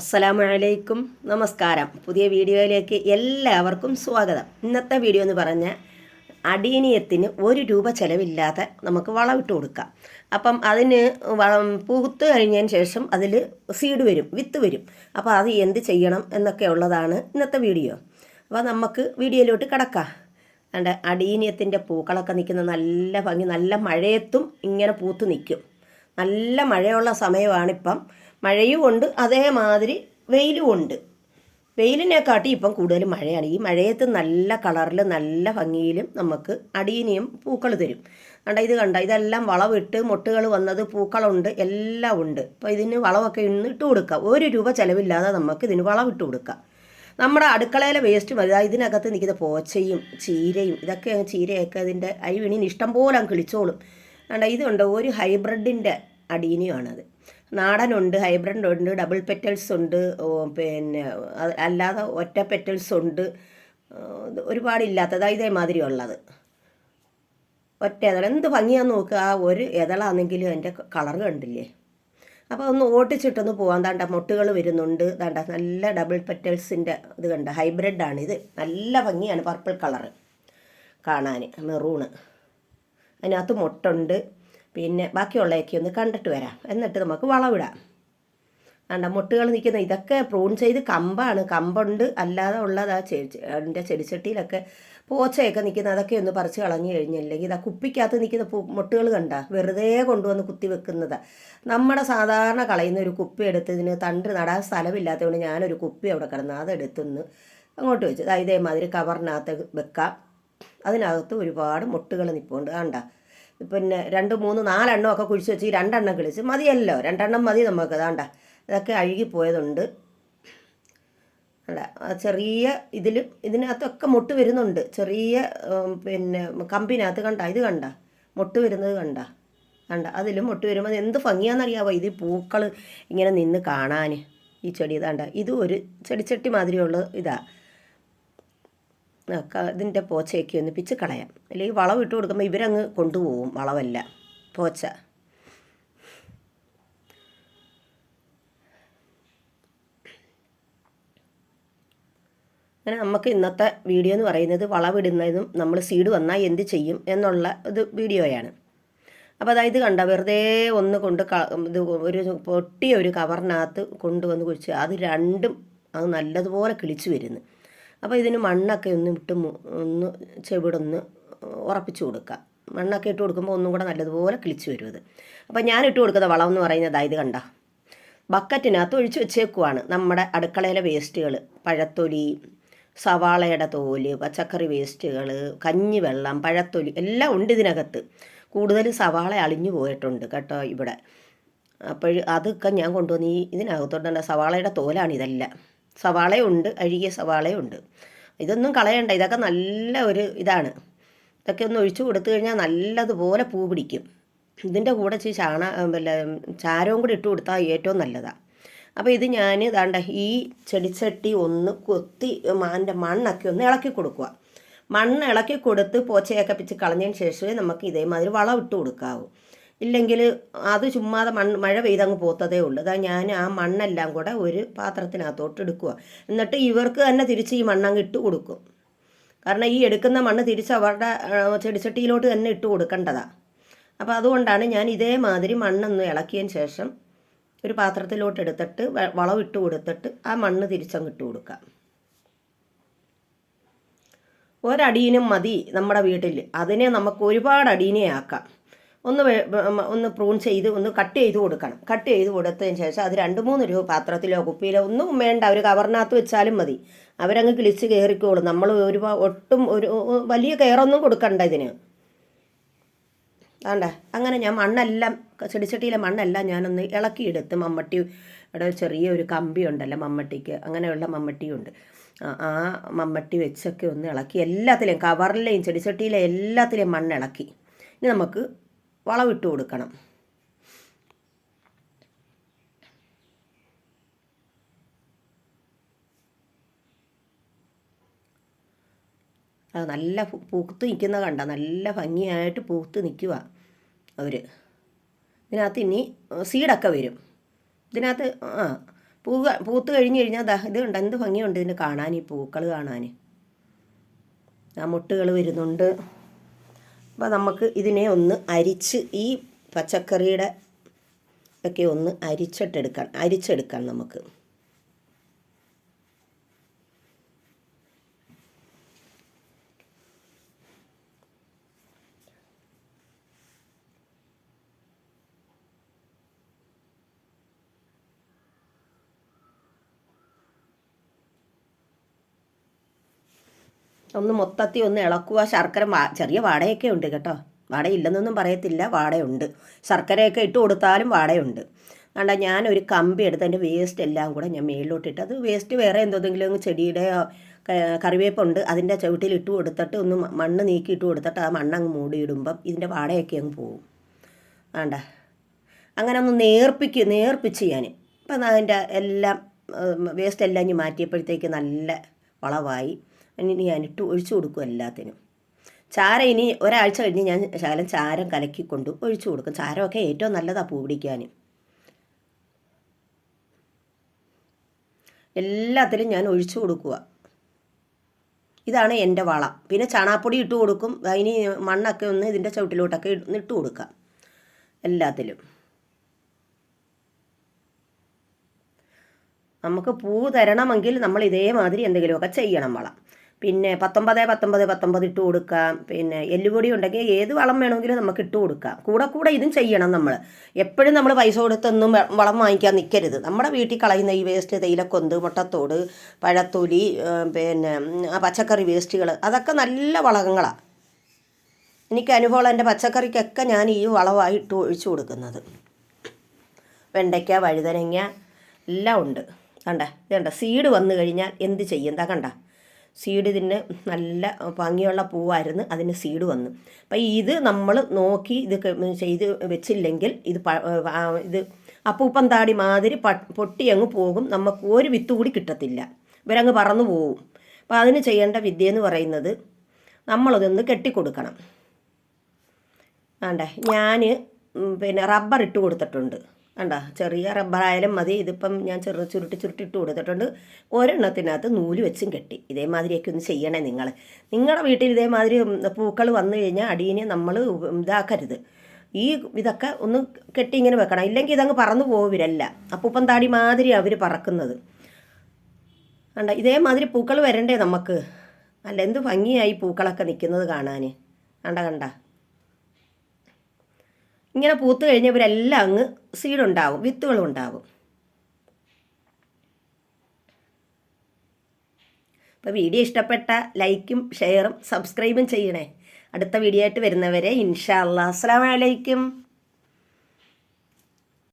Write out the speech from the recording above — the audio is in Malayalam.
അസ്സലാമു അലൈക്കും നമസ്കാരം. പുതിയ വീഡിയോയിലേക്ക് എല്ലാവർക്കും സ്വാഗതം. ഇന്നത്തെ വീഡിയോ എന്ന് പറഞ്ഞാൽ അടീനിയത്തിന് ഒരു രൂപ ചിലവില്ലാതെ നമുക്ക് വളമിട്ട് കൊടുക്കാം. അപ്പം അതിന് വളം പൂത്ത് കഴിഞ്ഞതിന് ശേഷം അതിൽ സീഡ് വരും വിത്ത് വരും. അപ്പോൾ അത് എന്ത് ചെയ്യണം എന്നൊക്കെ ഉള്ളതാണ് ഇന്നത്തെ വീഡിയോ. അപ്പോൾ നമുക്ക് വീഡിയോയിലോട്ട് കിടക്കാം. അണ്ട് അടീനിയത്തിന്റെ പൂക്കളൊക്കെ നിൽക്കുന്ന നല്ല ഭംഗി നല്ല മഴയത്തും ഇങ്ങനെ പൂത്ത് നിൽക്കും. നല്ല മഴയുള്ള സമയമാണിപ്പം മഴയും ഉണ്ട് അതേമാതിരി വെയിലും ഉണ്ട് വെയിലിനെക്കാട്ടി ഇപ്പം കൂടുതൽ മഴയാണ്. ഈ മഴയത്ത് നല്ല കളറിൽ നല്ല ഭംഗിയിലും നമുക്ക് അടീനിയും പൂക്കൾ തരും. കണ്ട ഇത് കണ്ട? ഇതെല്ലാം വളവിട്ട് മുട്ടുകൾ വന്നത് പൂക്കളുണ്ട് എല്ലാം ഉണ്ട്. അപ്പോൾ ഇതിന് വളമൊക്കെ ഇന്ന് ഇട്ട് കൊടുക്കാം. ഒരു രൂപ ചിലവില്ലാതെ നമുക്ക് ഇതിന് വളമിട്ട് കൊടുക്കാം. നമ്മുടെ അടുക്കളയിലെ വേസ്റ്റ് മതി. ഇതിനകത്ത് നിൽക്കുന്ന പോച്ചയും ചീരയും ഇതൊക്കെ ചീരയൊക്കെ അതിന്റെ അരിവിണിന് ഇഷ്ടം പോലെ കിളിച്ചോളും. കണ്ട ഇതുണ്ട് ഒരു ഹൈബ്രിഡിന്റെ അടീനിയാണത്. നാടനുണ്ട് ഹൈബ്രിഡ് ഉണ്ട് ഡബിൾ പെറ്റൽസ് ഉണ്ട് പിന്നെ അല്ലാതെ ഒറ്റ പെറ്റൽസ് ഉണ്ട് ഒരുപാട് ഇത് ഒരുപാടില്ലാത്തത് ഇതേമാതിരി ഉള്ളത് ഒറ്റ ഇതള എന്ത് ഭംഗിയാന്ന് നോക്കുക ആ ഒരു ഇതളാണെങ്കിലും അതിന്റെ കളർ കണ്ടില്ലേ? അപ്പോൾ ഒന്ന് ഓട്ടിച്ചിട്ടൊന്ന് പോകാൻ താണ്ട മുട്ടുകൾ വരുന്നുണ്ട്. താണ്ട നല്ല ഡബിൾ പെറ്റൽസിന്റെ ഇത് കണ്ട ഹൈബ്രിഡാണിത്. നല്ല ഭംഗിയാണ് പർപ്പിൾ കളറ് കാണാൻ മെറൂണ്. അതിനകത്ത് മുട്ടുണ്ട്. പിന്നെ ബാക്കിയുള്ളതൊക്കെ ഒന്ന് കണ്ടിട്ട് വരാം. എന്നിട്ട് നമുക്ക് വളവിടാം കണ്ട മുട്ടുകൾ നിൽക്കുന്ന ഇതൊക്കെ പ്രൂൺ ചെയ്ത് കമ്പാണ്. കമ്പുണ്ട്. അല്ലാതെ ഉള്ളത് ആ അതിന്റെ ചെടിച്ചട്ടിയിലൊക്കെ പോച്ചയൊക്കെ നിൽക്കുന്ന അതൊക്കെ ഒന്ന് പറിച്ച് കളഞ്ഞു കഴിഞ്ഞില്ലെങ്കിൽ ഇതാ കുപ്പിക്കകത്ത് നിൽക്കുന്ന മുട്ടുകൾ കണ്ട വെറുതെ കൊണ്ടുവന്ന് കുത്തി വെക്കുന്നത്. നമ്മുടെ സാധാരണ കളയുന്ന ഒരു കുപ്പി എടുത്ത് ഇതിന് തണ്ട് നടാൻ സ്ഥലമില്ലാത്തതുകൊണ്ട് ഞാനൊരു കുപ്പി അവിടെ കിടന്ന് അതെടുത്തുനിന്ന് അങ്ങോട്ട് വെച്ചു. ഇതേമാതിരി കവറിനകത്ത് വെക്കാം. അതിനകത്ത് ഒരുപാട് മുട്ടുകൾ നിൽപ്പുണ്ട് കണ്ട പിന്നെ രണ്ട് മൂന്ന് നാലെണ്ണം ഒക്കെ കുഴിച്ച് വെച്ച് ഈ രണ്ടെണ്ണം കിളിച്ച് മതിയല്ലോ. രണ്ടെണ്ണം മതി നമുക്ക്. അതാണ്ട. ഇതൊക്കെ അഴുകിപ്പോയതുണ്ട് അല്ല ചെറിയ ഇതിലും ഇതിനകത്തൊക്കെ മുട്ട് വരുന്നുണ്ട്. ചെറിയ പിന്നെ കമ്പിനകത്ത് കണ്ട? ഇത് കണ്ട? മുട്ട് വരുന്നത് കണ്ട? കണ്ട? അതിലും മുട്ട് വരുമ്പോൾ എന്ത് ഭംഗിയാണെന്നറിയാവോ ഇത് പൂക്കൾ ഇങ്ങനെ നിന്ന് കാണാൻ ഈ ചെടി ഇതാണ്ട. ഇതും ഒരു ചെടിച്ചട്ടി മാതിരിയുള്ള ഇതാ. ആ, ക- ഇതിന്റെ പോച്ചയൊക്കെ ഒന്ന് പിച്ച് കളയാം. അല്ലെങ്കിൽ വളം ഇട്ട് കൊടുക്കുമ്പോൾ ഇവരങ്ങ് കൊണ്ടുപോകും വളമല്ല പോച്ച. അങ്ങനെ നമുക്ക് ഇന്നത്തെ വീഡിയോ എന്ന് പറയുന്നത് വളവിടുന്നതും നമ്മൾ സീഡ് വന്നാൽ എന്ത് ചെയ്യും എന്നുള്ള ഇത് വീഡിയോയാണ്. അപ്പോൾ അതായത് കണ്ട വെറുതെ ഒന്ന് കൊണ്ട് ഇത് ഒരു പൊട്ടിയ ഒരു കവറിനകത്ത് കൊണ്ടുവന്ന് കുഴിച്ച് അത് രണ്ടും അത് നല്ലതുപോലെ കിളിച്ചു വരുന്നു. അപ്പോൾ ഇതിന് മണ്ണൊക്കെ ഒന്ന് ഇട്ട് ഒന്ന് ചെവിടൊന്ന് ഉറപ്പിച്ച് കൊടുക്കുക. മണ്ണൊക്കെ ഇട്ട് കൊടുക്കുമ്പോൾ ഒന്നും കൂടെ നല്ലതുപോലെ കിളിച്ച് വരും അത്. അപ്പോൾ ഞാൻ ഇട്ട് കൊടുക്കുന്ന വളം എന്ന് പറയുന്നത് അതായത് കണ്ട. ബക്കറ്റിനകത്ത് ഒഴിച്ച് വെച്ചേക്കുവാണ് നമ്മുടെ അടുക്കളയിലെ വേസ്റ്റുകൾ പഴത്തൊലി സവാളയുടെ തോൽ പച്ചക്കറി വേസ്റ്റുകൾ കഞ്ഞിവെള്ളം പഴത്തൊലി എല്ലാം ഉണ്ട് ഇതിനകത്ത്. കൂടുതൽ സവാള അളിഞ്ഞു പോയിട്ടുണ്ട് കേട്ടോ ഇവിടെ. അപ്പോൾ അതൊക്കെ ഞാൻ കൊണ്ടുവന്ന് ഈ ഇതിനകത്തോട്ടുണ്ട് സവാളയുടെ തോലാണ് ഇതെല്ലാം. സവാളയുണ്ട് അഴുകിയ സവാളയുണ്ട്. ഇതൊന്നും കളയണ്ട ഇതൊക്കെ നല്ല ഒരു ഇതാണ്. ഇതൊക്കെ ഒന്ന് ഒഴിച്ചു കൊടുത്തു കഴിഞ്ഞാൽ നല്ലതുപോലെ പൂ പിടിക്കും. ഇതിന്റെ കൂടെ ചി ചാണ പിന്നെ ചാരവും കൂടി ഇട്ട് കൊടുത്താൽ ഏറ്റവും നല്ലതാണ് അപ്പോൾ ഇത് ഞാൻ ഇതാണ്ട ഈ ചെടിച്ചട്ടി ഒന്ന് കൊത്തി അതിന്റെ മണ്ണൊക്കെ ഒന്ന് ഇളക്കി കൊടുക്കുക മണ്ണ് ഇളക്കി കൊടുത്ത് പോച്ചയൊക്കെ പിച്ച് കളഞ്ഞതിന് ശേഷമേ നമുക്ക് ഇതേമാതിരി വളം ഇട്ട് കൊടുക്കാവൂ. ഇല്ലെങ്കിൽ അത് ചുമ്മാതെ മണ്ണ് മഴ പെയ്തങ്ങ് പോത്തതേ ഉള്ളൂ. അതാ ഞാൻ ആ മണ്ണെല്ലാം കൂടെ ഒരു പാത്രത്തിനകത്തോട്ട് എടുക്കുക എന്നിട്ട് ഇവർക്ക് തന്നെ തിരിച്ച് ഈ മണ്ണങ്ങ് ഇട്ട് കൊടുക്കും. കാരണം ഈ എടുക്കുന്ന മണ്ണ് തിരിച്ച് അവരുടെ ചെടിച്ചട്ടിയിലോട്ട് തന്നെ ഇട്ട് കൊടുക്കേണ്ടതാണ് അപ്പോൾ അതുകൊണ്ടാണ് ഞാൻ ഇതേമാതിരി മണ്ണൊന്ന് ഇളക്കിയതിന് ശേഷം ഒരു പാത്രത്തിലോട്ട് എടുത്തിട്ട് വളം ഇട്ട് കൊടുത്തിട്ട് ആ മണ്ണ് തിരിച്ചങ്ങ് ഇട്ട് കൊടുക്കാം. ഒരടീനും മതി നമ്മുടെ വീട്ടിൽ അതിനെ നമുക്ക് ഒരുപാട് അടീനെ ആക്കാം. ഒന്ന് ഒന്ന് പ്രൂൺ ചെയ്ത് ഒന്ന് കട്ട് ചെയ്ത് കൊടുക്കണം. കട്ട് ചെയ്ത് കൊടുത്തതിന് ശേഷം അത് രണ്ട് മൂന്ന് രൂപ പാത്രത്തിലോ കുപ്പിയിലോ ഒന്നും വേണ്ട. ഒരു കവറിനകത്ത് വെച്ചാലും മതി. അവരങ്ങ് കിളിച്ച് കയറിക്കോളും നമ്മൾ ഒരു ഒട്ടും ഒരു വലിയ കെയറൊന്നും കൊടുക്കണ്ട ഇതിന്. ആണ്ട? അങ്ങനെ ഞാൻ മണ്ണെല്ലാം ചെടിച്ചട്ടിയിലെ മണ്ണെല്ലാം ഞാനൊന്ന് ഇളക്കിയെടുത്ത് ചെറിയ ഒരു കമ്പി ഉണ്ടല്ലോ മമ്മട്ടിക്ക്. അങ്ങനെയുള്ള മമ്മട്ടിയുണ്ട്. ആ മമ്മട്ടി വെച്ചൊക്കെ ഒന്ന് ഇളക്കി. എല്ലാത്തിലെയും കവറിലെയും ചെടിച്ചട്ടിയിലെ എല്ലാത്തിലെയും മണ്ണിളക്കി. ഇനി നമുക്ക് വളമിട്ട് കൊടുക്കണം. അത് നല്ല പൂത്ത് നിൽക്കുന്ന കണ്ട നല്ല ഭംഗിയായിട്ട് പൂത്ത് നിൽക്കുക അവർ ഇതിനകത്ത് ഇനി സീഡൊക്കെ വരും. ഇതിനകത്ത് ആ പൂ പൂത്ത് കഴിഞ്ഞ് കഴിഞ്ഞാൽ ദാ ഇത് ഉണ്ട് എന്ത് ഭംഗിയുണ്ട് ഇതിന് കാണാൻ ഈ പൂക്കൾ കാണാൻ ആ മുട്ടുകൾ വരുന്നുണ്ട്. അപ്പോൾ നമുക്ക് ഇതിനെ ഒന്ന് അരിച്ച് ഈ പച്ചക്കറിയുടെ ഒക്കെ ഒന്ന് അരിച്ചിട്ടെടുക്കാം അരിച്ചെടുക്കാം നമുക്ക്. ഒന്ന് മൊത്തത്തിൽ ഒന്ന് ഇളക്കുക. ശർക്കര ചെറിയ വാടയൊക്കെ ഉണ്ട് കേട്ടോ. വാടയില്ലെന്നൊന്നും പറയത്തില്ല വാടയുണ്ട്. ശർക്കരയൊക്കെ ഇട്ട് കൊടുത്താലും വാടയുണ്ട്. കണ്ട ഞാനൊരു കമ്പി എടുത്ത് അതിന്റെ വേസ്റ്റ് എല്ലാം കൂടെ ഞാൻ മേളിലോട്ടിട്ട് അത് വേസ്റ്റ് വേറെ എന്തെങ്കിലും ചെടിയുടെ കറിവേപ്പുണ്ട് അതിന്റെ ചവിട്ടിൽ ഇട്ട് കൊടുത്തിട്ട് ഒന്ന് മണ്ണ് നീക്കി ഇട്ട് കൊടുത്തിട്ട് ആ മണ്ണങ്ങ് മൂടിയിടുമ്പം ഇതിന്റെ വാടയൊക്കെ അങ്ങ് പോകും വേണ്ട അങ്ങനെ ഒന്ന് നേർപ്പിക്കുക നേർപ്പിച്ച് ഞാൻ. ഇപ്പം അതിന്റെ എല്ലാം വേസ്റ്റ് എല്ലാം ഞാൻ മാറ്റിയപ്പോഴത്തേക്ക് നല്ല വളമായി. ഇനി ഞാനിട്ട് ഒഴിച്ചു കൊടുക്കും എല്ലാത്തിനും. ചാര ഇനി ഒരാഴ്ച കഴിഞ്ഞ് ഞാൻ ശകലം ചാരം കലക്കിക്കൊണ്ട് ഒഴിച്ചു കൊടുക്കും. ചാരമൊക്കെ ഏറ്റവും നല്ലതാണ് പൂ പിടിക്കാൻ എല്ലാത്തിലും ഞാൻ ഒഴിച്ചു കൊടുക്കുക ഇതാണ് എന്റെ വള. പിന്നെ ചാണാപ്പൊടി ഇട്ട് കൊടുക്കും. അതിന് മണ്ണൊക്കെ ഒന്ന് ഇതിന്റെ ചവിട്ടിലോട്ടൊക്കെ ഇട്ട് കൊടുക്കാം. എല്ലാത്തിലും. നമുക്ക് പൂ തരണമെങ്കിൽ നമ്മൾ ഇതേമാതിരി എന്തെങ്കിലുമൊക്കെ ചെയ്യണം വളം. പിന്നെ പത്തൊമ്പത് പത്തൊമ്പത് പത്തൊമ്പത് ഇട്ട് കൊടുക്കാം. പിന്നെ എല്ലുപൊടി ഉണ്ടെങ്കിൽ ഏത് വളം വേണമെങ്കിലും നമുക്ക് ഇട്ട് കൊടുക്കാം. കൂടെ കൂടെ ഇതും ചെയ്യണം നമ്മൾ എപ്പോഴും നമ്മൾ പൈസ കൊടുത്തൊന്നും വളം വാങ്ങിക്കാൻ നിൽക്കരുത് നമ്മുടെ വീട്ടിൽ കളയുന്ന ഈ വേസ്റ്റ് തേയിലക്കൊന്ത് മുട്ടത്തോട് പഴത്തൊലി പിന്നെ പച്ചക്കറി വേസ്റ്റുകൾ അതൊക്കെ നല്ല വളങ്ങളാണ് എനിക്ക് അനുഭവം എന്റെ പച്ചക്കറിക്കൊക്കെ ഞാൻ ഈ വളമായി ഇട്ട് ഒഴിച്ചു കൊടുക്കുന്നത്. വെണ്ടയ്ക്ക വഴുതനങ്ങ എല്ലാം ഉണ്ട്. കണ്ട? കണ്ട സീഡ് വന്നു കഴിഞ്ഞാൽ എന്ത് ചെയ്യും? എന്താ കണ്ട? സീഡ് ഇതിന് നല്ല ഭംഗിയുള്ള പൂവായിരുന്നു. അതിന് സീഡ് വന്നു. അപ്പം ഇത് നമ്മൾ നോക്കി ഇത് ചെയ്ത് വെച്ചില്ലെങ്കിൽ ഇത് ഇത് അപ്പൂപ്പം താടി മാതിരി പ പൊട്ടി അങ്ങ് പോകും. നമുക്ക് ഒരു വിത്ത് കൂടി കിട്ടത്തില്ല. ഇവരങ്ങ് പറന്നു പോവും. അപ്പം അതിന് ചെയ്യേണ്ട വിദ്യ എന്ന് പറയുന്നത് നമ്മളതൊന്ന് കെട്ടിക്കൊടുക്കണം. വേണ്ടേ ഞാൻ പിന്നെ റബ്ബർ ഇട്ട് കൊടുത്തിട്ടുണ്ട്. വേണ്ട ചെറിയ റബ്ബറായാലും മതി. ഇതിപ്പം ഞാൻ ചെറു ചുരുട്ടി ചുരുട്ടി ഇട്ട് കൊടുത്തിട്ടുണ്ട്. ഒരെണ്ണത്തിനകത്ത് നൂൽ വെച്ചും കെട്ടി. ഇതേമാതിരിയൊക്കെ ഒന്ന് ചെയ്യണേ നിങ്ങൾ നിങ്ങളുടെ വീട്ടിൽ ഇതേമാതിരി പൂക്കൾ വന്നു കഴിഞ്ഞാൽ അടീനെ നമ്മൾ ഇതാക്കരുത്. ഈ ഇതൊക്കെ ഒന്ന് കെട്ടി ഇങ്ങനെ വെക്കണം. ഇല്ലെങ്കിൽ ഇതങ്ങ് പറന്നു പോവിരല്ല. അപ്പൂപ്പം താടി മാതിരി അവർ പറക്കുന്നത്. കണ്ട? ഇതേമാതിരി പൂക്കൾ വരണ്ടേ നമുക്ക്? അല്ല എന്ത് ഭംഗിയായി പൂക്കളൊക്കെ നിൽക്കുന്നത് കാണാൻ കണ്ട കണ്ട? ഇങ്ങനെ പൂത്ത് കഴിഞ്ഞവരെല്ലാം അങ്ങ് സീഡുണ്ടാവും വിത്തുകളും ഉണ്ടാവും അപ്പോൾ വീഡിയോ ഇഷ്ടപ്പെട്ട ലൈക്കും ഷെയറും സബ്സ്ക്രൈബും ചെയ്യണേ. അടുത്ത വീഡിയോ ആയിട്ട് വരുന്നവരെ ഇൻഷാ അല്ലാ അസ്സലാമു അലൈക്കും.